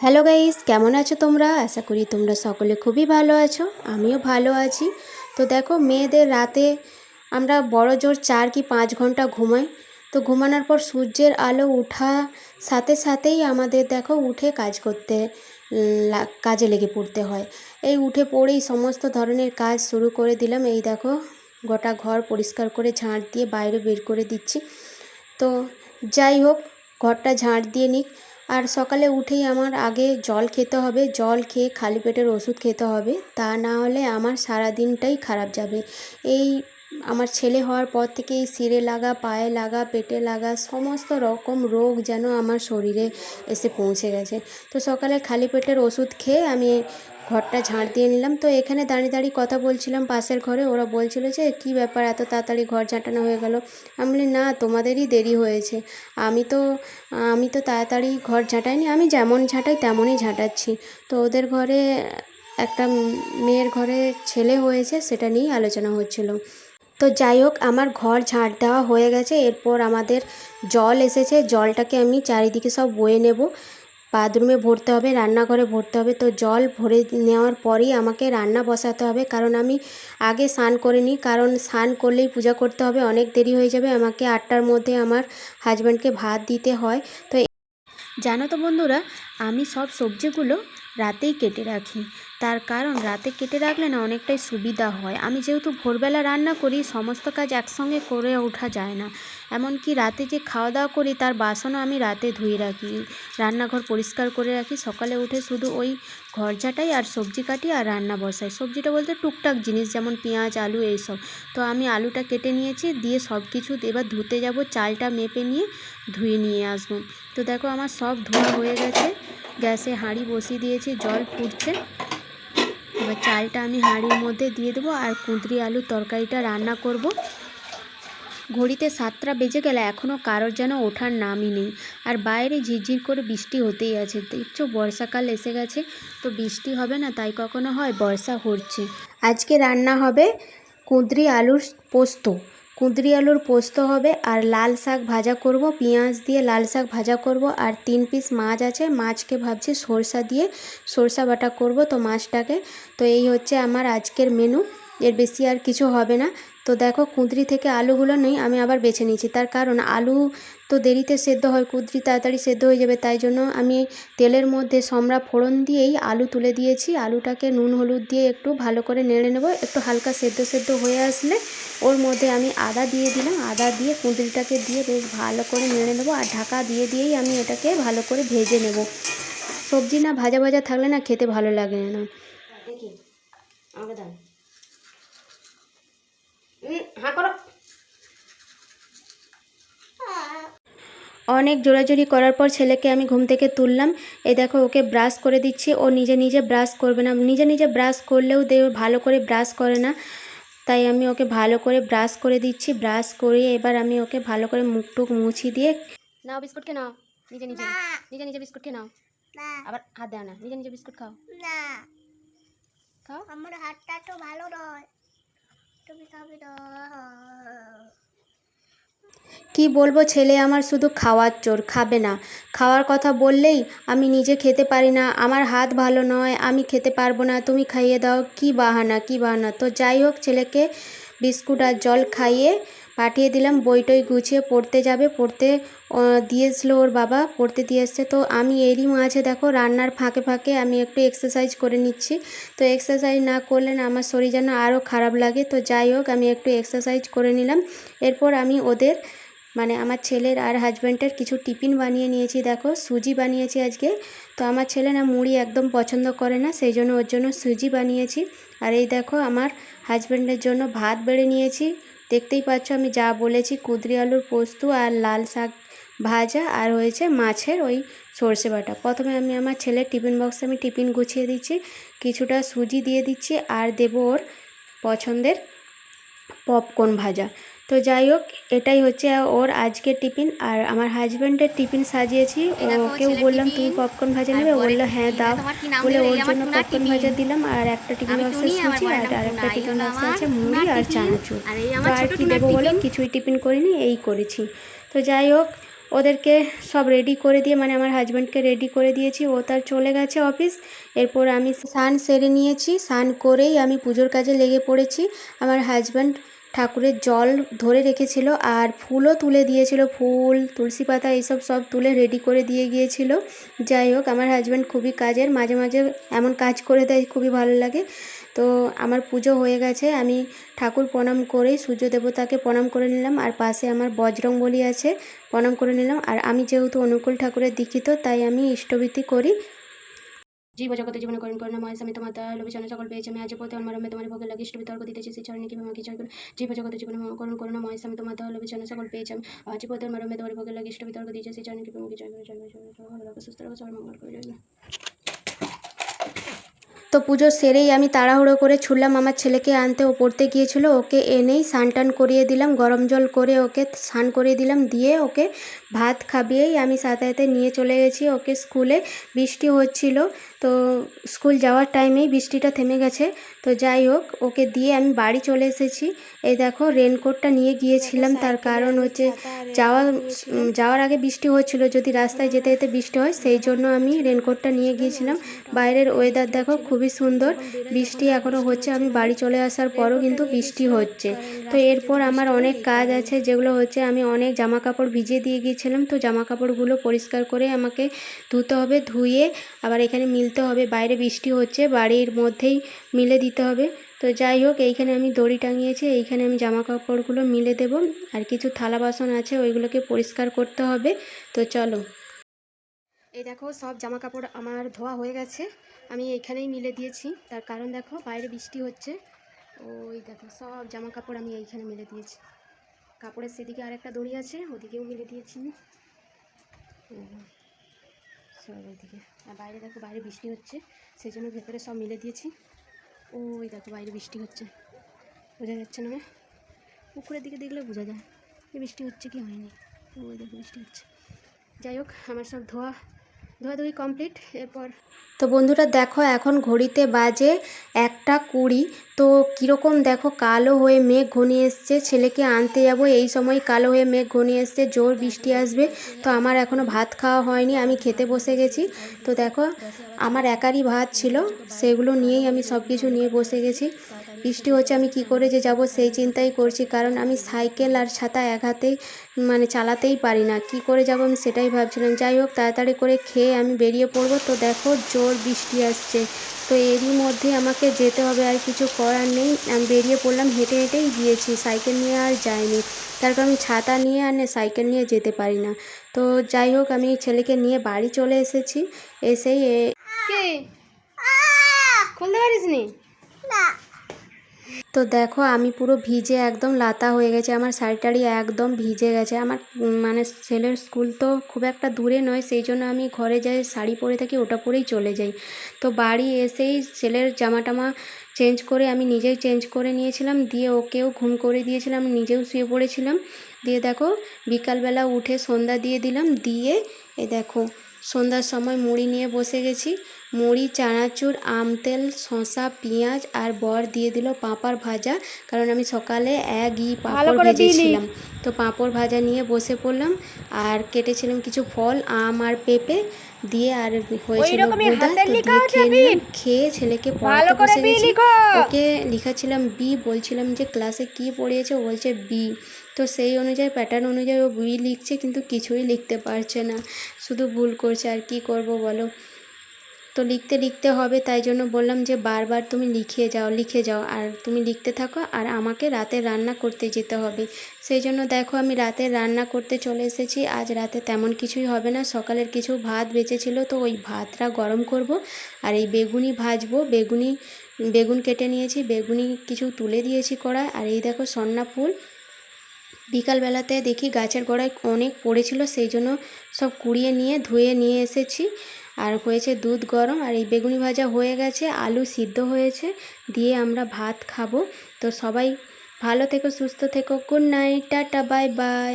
Hello guys কেমন আছো তোমরা? আশা করি তোমরা সকলে খুবই ভালো আছো, আমিও ভালো আছি। তো দেখো, মেয়েদের রাতে আমরা বড় জোর চার কি পাঁচ ঘণ্টা ঘুমাই। তো ঘুমানোর পর সূর্যের আলো ওঠা সাথে সাথেই আমাদের দেখো, উঠে কাজ করতে কাজে লেগে পড়তে হয়। এই উঠে পড়েই সমস্ত ধরনের কাজ শুরু করে দিলাম। এই দেখো, গোটা ঘর পরিষ্কার করে ঝাঁট দিয়ে বাইরে বের করে দিচ্ছি। তো যাই হোক, ঘরটা ঝাঁট দিয়ে নিক। আর সকালে উঠেই আমার আগে জল খেতে হবে, জল খেয়ে খালি পেটের ওষুধ খেতে হবে। তা না হলে আমার সারা দিনটাই খারাপ যাবে। এই আমার ছেলে হওয়ার পর থেকে এই সিরে লাগা, পায়ে লাগা, পেটে লাগা সমস্ত রকম রোগ যেন আমার শরীরে এসে পৌঁছে গেছে। তো সকালে খালি পেটের ওষুধ খেয়ে আমি ঘরটা ঝাঁট দিয়ে নিলাম। তো এখানে দাঁড়িয়ে দাঁড়িয়ে কথা বলছিলাম পাশের ঘরে। ওরা বলছিল যে, কী ব্যাপার? এত তাড়াতাড়ি ঘর ঝাঁটানো হয়ে গেল। আমি বলি, না, তোমাদেরই দেরি হয়েছে। আমি তো আমি তো তাড়াতাড়ি ঘর ঝাঁটাইনি। আমি যেমন ঝাঁটাই তেমনই ঝাঁটাচ্ছি। তো ওদের ঘরে একটা মেয়ের ঘরে ছেলে হয়েছে, সেটা নিয়েই আলোচনা হচ্ছিল। তো যাই হোক, আমার ঘর ঝাঁট দেওয়া হয়ে গেছে। এরপর আমাদের জল এসেছে। জলটাকে আমি চারিদিকে সব বয়ে নেব। বাথরুমে ভরতে হবে, রান্নাঘরে ভরতে হবে। তো জল ভরে নেওয়ার পরেই আমাকে রান্না বসাতে হবে। কারণ আমি আগে স্নান করে নিই কারণ স্নান করলেই পূজা করতে হবে, অনেক দেরি হয়ে যাবে। আমাকে আটটার মধ্যে আমার হাজব্যান্ডকে ভাত দিতে হয়। তো জানো তো বন্ধুরা, আমি সব সবজিগুলো রাতেই কেটে রাখি। তার কারণ রাতে কেটে রাখলে না অনেকটাই সুবিধা হয়। আমি যেহেতু ভোরবেলা রান্না করি, সমস্ত কাজ একসঙ্গে করে ওঠা যায় না। এমনকি রাতে যে খাওয়া দাওয়া করি, তার বাসনও আমি রাতে ধুয়ে রাখি। রান্নাঘর পরিষ্কার করে রাখি। সকালে উঠে শুধু ওই ঘর ঝাঁটাই আর সবজি কাটি আর রান্না বসাই। সবজিটা বলতে টুকটাক জিনিস, যেমন পেঁয়াজ, আলু, এইসব। তো আমি আলুটা কেটে নিয়েছি, দিয়ে সব কিছু এবার ধুতে যাব, চালটা মেপে নিয়ে ধুয়ে নিয়ে আসব। তো দেখো আমার সব ধোয়া হয়ে গেছে। গ্যাসে হাঁড়ি বসিয়ে দিয়েছি, জল ফুটছে। এবার চালটা আমি হাঁড়ির মধ্যে দিয়ে দেবো আর কুঁদরি আলুর তরকারিটা রান্না করব। ঘড়িতে সাতটা বেজে গেলে এখনও কারোর যেন ওঠার নামই নেই। আর বাইরে ঝিরঝির করে বৃষ্টি হতেই আছে। দেখছ, বর্ষাকাল এসে গেছে, তো বৃষ্টি হবে না, তাই কখনো হয় বর্ষা হচ্ছে। আজকে রান্না হবে কুঁদরি আলুর পোস্ত। কুঁদরি আলুর পোস্ত হবে, আর লাল শাক ভাজা করব। পেঁয়াজ দিয়ে লাল শাক ভাজা করব, আর তিন পিস মাছ আছে। মাছকে ভাবছি সরষা দিয়ে সরষা বাটা করব তো মাছটাকে। তো এই হচ্ছে আমার আজকের মেনু এর বেশি আর কিছু হবে না। তো দেখো কুঁদরি থেকে আলুগুলো নেই, আমি আবার বেছে নিয়েছি। তার কারণ আলু তো দেরিতে সেদ্ধ হয়, কুঁদরি তাড়াতাড়ি সেদ্ধ হয়ে যাবে, তাই জন্য আমি তেলের মধ্যে সম্রা ফোড়ন দিয়েই আলু তুলে দিয়েছি। আলুটাকে নুন হলুদ দিয়ে একটু ভালো করে নেড়ে নেব, একটু হালকা সেদ্ধ সেদ্ধ হয়ে আসলে ওর মধ্যে আমি আদা দিয়ে দিলাম। আদা দিয়ে কুঁদরিটাকে দিয়ে বেশ ভালো করে নেড়ে নেব আর ঢাকা দিয়ে দিয়েই আমি এটাকে ভালো করে ভেজে নেব। সবজি না ভাজা ভাজা থাকলে না খেতে ভালো লাগে না। আমাকে হ্যাঁ করো। অনেক জোরাজুরি করার পর ছেলেকে আমি ঘুম থেকে তুললাম। এই দেখো ওকে ব্রাশ করে দিচ্ছি। ও নিজে নিজে ব্রাশ করবে না। নিজে নিজে ব্রাশ করলেও দে ভালো করে ব্রাশ করে না। তাই আমি ওকে ভালো করে ব্রাশ করে দিচ্ছি। ব্রাশ করিয়ে এবার আমি ওকে ভালো করে মুখ টুক মুছি দিয়ে নাও বিস্কুট খেয়ে নাও। নিজে নিজে। নিজে নিজে বিস্কুট খেয়ে নাও। আবার হাত দেও না। নিজে নিজে বিস্কুট খাও। না। খাও? আমার হাতটা তো ভালো নয়। কি বলব ছেলে, আমার শুধু খাওয়ার চোর, খাবে না। খাওয়ার কথা বললেই আমি নিজে খেতে পারি না। আমার হাত ভালো নয়, আমি খেতে পারব না। তুমি খাইয়ে দাও। কি বাহানা কি বাহানা। তো যাই হোক ছেলেকে বিস্কুট আর জল খাইয়ে পাঠিয়ে দিলাম বই টই গুছিয়ে পড়তে যাবে, পড়তে দিয়েছিল ওর বাবা, পড়তে দিয়ে এসছে। তো আমি এরই মাঝে দেখো রান্নার ফাঁকে ফাঁকে আমি একটু এক্সারসাইজ করে নিচ্ছি। তো এক্সারসাইজ না করলে না আমার শরীর যেন আরও খারাপ লাগে। তো যাই হোক, আমি একটু এক্সারসাইজ করে নিলাম। এরপর আমি ওদের মানে আমার ছেলের আর হাজব্যান্ডের কিছু টিফিন বানিয়ে নিয়েছি। দেখো সুজি বানিয়েছি আজকে। তো আমার ছেলে না মুড়ি একদম পছন্দ করে না, সেই জন্য ওর জন্য সুজি বানিয়েছি। আর এই দেখো আমার হাজব্যান্ডের জন্য ভাত বেড়ে নিয়েছি। দেখতেই পাচ্ছ আমি যা বলেছি, কুদরি আলুর পোস্ত আর লাল শাক ভাজা আর হয়েছে মাছের ওই সর্ষে বাটা। প্রথমে আমি আমার ছেলে টিফিন বক্সে আমি টিফিন গুছিয়ে দিচ্ছি, কিছুটা সুজি দিয়ে দিচ্ছি আর দেবো ওর পছন্দের পপকর্ন ভাজা। তো যাই হোক এটাই হচ্ছে ওর আজকের টিফিন। আর আমার হাজব্যান্ডের টিফিন সাজিয়েছি। ওকেও বললাম তুমি পপকর্ন ভাজা নেবে? ও বলল হ্যাঁ দাও। বলে ওর জন্য পপকর্ন ভাজা দিলাম আর একটা টিফিন বক্সে সুজি আর আরেকটা টিফিন বক্সে আছে মুড়ি আর চানাচুর। তো আর কি দেবো বলো? কিছুই টিফিন করিনি এই করেছি। তো যাই হোক ওদেরকে সব রেডি করে দিয়ে মানে আমার হাজব্যান্ডকে রেডি করে দিয়েছি। ও তার চলে গেছে অফিস এরপর আমি স্নান সেরে নিয়েছি। স্নান করেই আমি পুজোর কাজে লেগে পড়েছি। আমার হাজব্যান্ড ঠাকুরের জল ধরে রেখেছিল আর ফুলও তুলে দিয়েছিল, ফুল, তুলসী পাতা এইসব সব তুলে রেডি করে দিয়ে গিয়েছিল। যাই হোক, আমার হাজব্যান্ড খুবই কাজের, মাঝে মাঝে এমন কাজ করে দেয়, খুবই ভালো লাগে। তো আমার পুজো হয়ে গেছে, আমি ঠাকুর প্রণাম করে সূর্য দেবতাকে প্রণাম করে নিলাম আর পাশে আমার বজরং বলি আছে, প্রণাম করে নিলাম। আর আমি যেহেতু অনুকূল ঠাকুরের দীক্ষিত, তাই আমি ইষ্টভীতি করি। জীব জগতে জীবন করুন মহেশ আমি তোমার দয়া লোভে সকল পেয়েছি। আমি আজ পথে আমার মে তোমার ভোগে লাগে ইষ্ট বিতর্ক দিতেছি সেই চরণে কীভাবে আমাকে জয় করুন। জীব জগতে জীবন করুন মহেশ আমি তোমার দয়া লোভে সকল পেয়েছি। আমি আজ পথে আমার মে তোমার ভোগে লাগে ইষ্ট বিতর্ক দিয়েছি সেই চরণে কীভাবে আমাকে জয় করুন জয় জয় জয় ভালো রাখো, সুস্থ রাখো, সবার মঙ্গল করে জয় তো পুজো সেরেই আমি তাড়াহুড়ো করে ছুটলাম আমার ছেলেকে আনতে। ও পড়তে গিয়েছিল ওকে এনেই স্নান টান করিয়ে দিলাম গরম জল করে ওকে স্নান করিয়ে দিলাম দিয়ে ওকে ভাত খাবিয়েই আমি সাথে নিয়ে চলে গেছি। ওকে স্কুলে বৃষ্টি হচ্ছিল তো স্কুল যাওয়ার টাইমেই বৃষ্টিটা থেমে গেছে। তো যাই হোক ওকে দিয়ে আমি বাড়ি চলে এসেছি। এই দেখো রেনকোটটা নিয়ে গিয়েছিলাম। তার কারণ হচ্ছে যাওয়া যাওয়ার আগে বৃষ্টি হচ্ছিল। যদি রাস্তায় যেতে যেতে বৃষ্টি হয় সেই জন্য আমি রেনকোটটা নিয়ে গিয়েছিলাম। বাইরের ওয়েদার দেখো খুবই সুন্দর। বৃষ্টি এখনও হচ্ছে। আমি বাড়ি চলে আসার পরও কিন্তু বৃষ্টি হচ্ছে। তো এরপর আমার অনেক কাজ আছে যেগুলো হচ্ছে আমি অনেক জামা কাপড় ভিজিয়ে দিয়ে গিয়েছিলাম। তো জামা কাপড়গুলো পরিষ্কার করে আমাকে ধুতে হবে। ধুয়ে আবার এখানে মিলতে হবে, বাইরে বৃষ্টি হচ্ছে, বাড়ির মধ্যেই মিলে দিতে হবে। তো যাই হোক, এইখানে আমি দড়ি টাঙিয়েছি, এইখানে আমি জামা কাপড়গুলো মিলে দেব। আর কিছু থালা বাসন আছে, ওইগুলোকে পরিষ্কার করতে হবে। তো চলো। এই দেখো, সব জামা কাপড় আমার ধোয়া হয়ে গেছে। আমি এইখানেই মিলে দিয়েছি। তার কারণ দেখো, বাইরে বৃষ্টি হচ্ছে। ওই দেখো, সব জামা কাপড় আমি এইখানে মিলে দিয়েছি। কাপড়ের সেদিকে আরেকটা দড়ি আছে, ওদিকেও মিলে দিয়েছি। সব ওইদিকে আর বাইরে দেখো, বাইরে বৃষ্টি হচ্ছে, সেই জন্য ভেতরে সব মিলে দিয়েছি। ওই দেখো, বাইরে বৃষ্টি হচ্ছে। বোঝা যাচ্ছে না পুকুরের দিকে দেখলে বোঝা যায়। যে বৃষ্টি হচ্ছে কি হয়নি? ওই দেখো বৃষ্টি হচ্ছে। যাই হোক, আমার সব ধোয়া ধোয়াধুয়ি কমপ্লিট এরপর তো বন্ধুরা দেখো, এখন ঘড়িতে বাজে একটা কুড়ি। তো কীরকম দেখো, কালো হয়ে মেঘ ঘনিয়ে এসছে। ছেলেকে আনতে যাব। এই সময় কালো হয়ে মেঘ ঘনিয়ে এসছে। জোর বৃষ্টি আসবে। তো আমার এখনও ভাত খাওয়া হয়নি। আমি খেতে বসে গেছি। তো দেখো, আমার একারই ভাত ছিল। সেগুলো নিয়েই আমি সব কিছু নিয়ে বসে গেছি। বৃষ্টি হচ্ছে আমি কি করে যে যাব সেই চিন্তাই করছি। কারণ আমি সাইকেল আর ছাতা এক হাতেই মানে চালাতেই পারি না। কি করে যাব আমি সেটাই ভাবছিলাম। যাই হোক তাড়াতাড়ি করে খেয়ে আমি বেরিয়ে পড়ব। তো দেখো জোর বৃষ্টি আসছে। তো এরই মধ্যে আমাকে যেতে হবে আর কিছু করার নেই। আমি বেরিয়ে পড়লাম হেঁটে হেঁটেই গিয়েছি। সাইকেল নিয়ে আর যাইনি। তার কারণ ছাতা নিয়ে আর না সাইকেল নিয়ে যেতে পারি না। তো যাই হোক আমি ছেলেকে নিয়ে বাড়ি চলে এসেছি। এসেই এ- কে? খুলতে পারিস নি না। তো দেখো, আমি পুরো ভিজে একদম লাতা হয়ে গেছে, আমার শাড়ি টাড়ি একদম ভিজে গেছে। আমার মানে ছেলের স্কুল তো খুব একটা দূরে নয়, সেই জন্য আমি ঘরে যাই, শাড়ি পরে থাকি, ওটা পরেই চলে যাই। তো বাড়ি এসেই ছেলের জামা টামা চেঞ্জ করে আমি নিজেই চেঞ্জ করে নিয়েছিলাম, দিয়ে ওকেও ঘুম করে দিয়েছিলাম নিজেও শুয়ে পড়েছিলাম। দিয়ে দেখো, বিকালবেলা উঠে সন্ধ্যা দিয়ে দিলাম, দিয়ে এ দেখো সন্ধ্যার সময় মুড়ি নিয়ে বসে গেছি। মুড়ি চানাচুর আম তেল শসা পেঁয়াজ আর বর দিয়ে দিল পাঁপড় ভাজা। কারণ আমি সকালে এক ই পাঁপড় ভেজেছিলাম। তো পাঁপড় ভাজা নিয়ে বসে পড়লাম। আর কেটেছিলাম কিছু ফল আম আর পেঁপে। দিয়ে আর হয়েছিল গুঁদা তো দিয়ে খেয়ে নিলাম খেয়ে ছেলেকে পড়াতে বসে গেছি। ওকে লিখাছিলাম বি বলছিলাম যে ক্লাসে কি পড়িয়েছে ও বলছে বি তো সেই অনুযায়ী প্যাটার্ন অনুযায়ী ও বি লিখছে কিন্তু কিছুই লিখতে পারছে না। শুধু ভুল করছে আর কি করব বলো? তো লিখতে লিখতে হবে, তাই জন্য বললাম যে বারবার তুমি লিখিয়ে যাও, লিখে যাও, আর তুমি লিখতে থাকো, আর আমাকে রাতে রান্না করতে যেতে হবে। সেই জন্য দেখো আমি রাতে রান্না করতে চলে এসেছি, আজ রাতে তেমন কিছুই হবে না, সকালের কিছু ভাত বেঁচেছিল, তো ওই ভাতটা গরম করব, আর এই বেগুনি ভাজবো, বেগুনি, বেগুন কেটে নিয়েছি, বেগুনি কিছু তুলে দিয়েছি কড়ায়, আর এই দেখো সন্না ফুল। বিকালবেলাতে দেখি গাছের গোড়ায় অনেক পড়েছিল, সেই জন্য সব কুড়িয়ে নিয়ে, ধুয়ে নিয়ে এসেছি। আর হয়েছে দুধ গরম আর এই বেগুনি ভাজা হয়ে গেছে, আলু সিদ্ধ হয়েছে, দিয়ে আমরা ভাত খাব। তো সবাই ভালো থেকো, সুস্থ থেকো good night tata bye bye